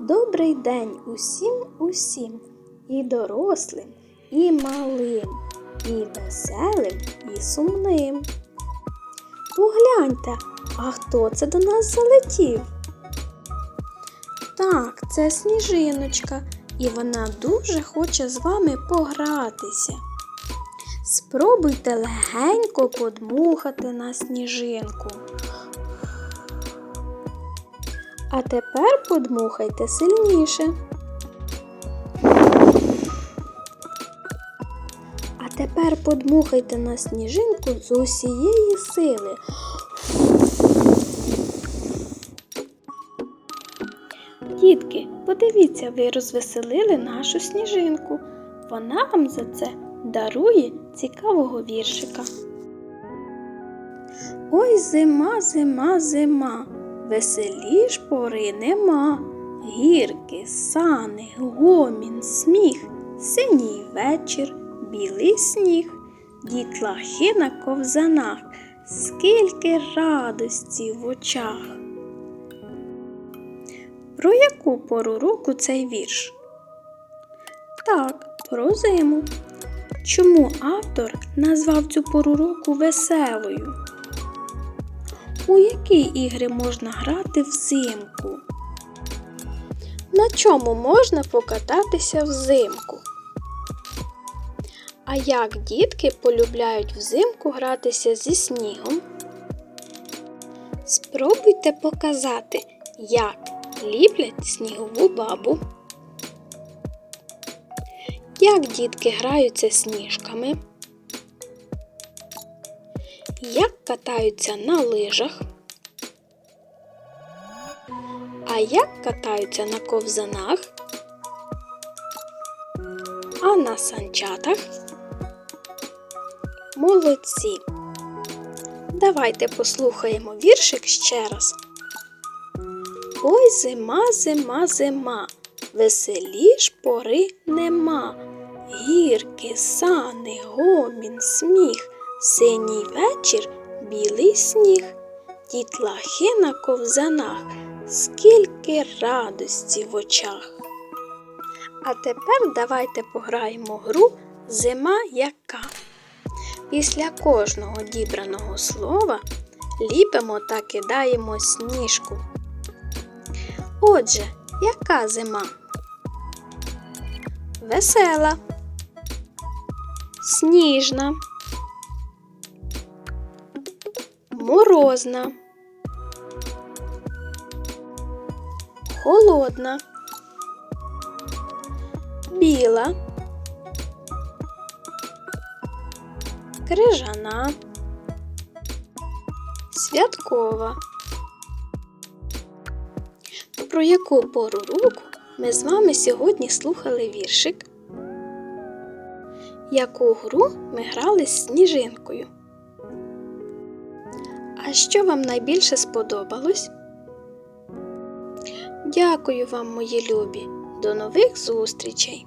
Добрий день усім усім, і дорослим, і малим, і веселим, і сумним. Погляньте, а хто це до нас залетів? Так, це сніжиночка, і вона дуже хоче з вами погратися. Спробуйте легенько подмухати на сніжинку. А тепер подмухайте сильніше. А тепер подмухайте на сніжинку з усієї сили. Дітки, подивіться, ви розвеселили нашу сніжинку. Вона вам за це дарує цікавого віршика. Ой, зима, зима, зима, веселіш пори нема. Гірки, сани, гомін, сміх, синій вечір, білий сніг, дітлахи на ковзанах, скільки радості в очах. Про яку пору року цей вірш? Так, про зиму. Чому автор назвав цю пору року веселою? У які ігри можна грати взимку? На чому можна покататися взимку? А як дітки полюбляють взимку гратися зі снігом? Спробуйте показати, як ліплять снігову бабу. Як дітки граються сніжками? Як катаються на лижах? А як катаються на ковзанах? А на санчатах? Молодці! Давайте послухаємо віршик ще раз. Ой, зима, зима, зима, веселіш пори нема. Гірки, сани, гомін, сміх, синій вечір, білий сніг, дітлахи на ковзанах, скільки радості в очах. А тепер давайте пограємо гру Зима яка. Після кожного дібраного слова ліпимо та кидаємо сніжку. Отже, яка зима? Весела, сніжна, морозна, холодна, біла, крижана, святкова. Про яку пору року ми з вами сьогодні слухали віршик? Яку гру ми грали з сніжинкою? А що вам найбільше сподобалось? Дякую вам, мої любі! До нових зустрічей!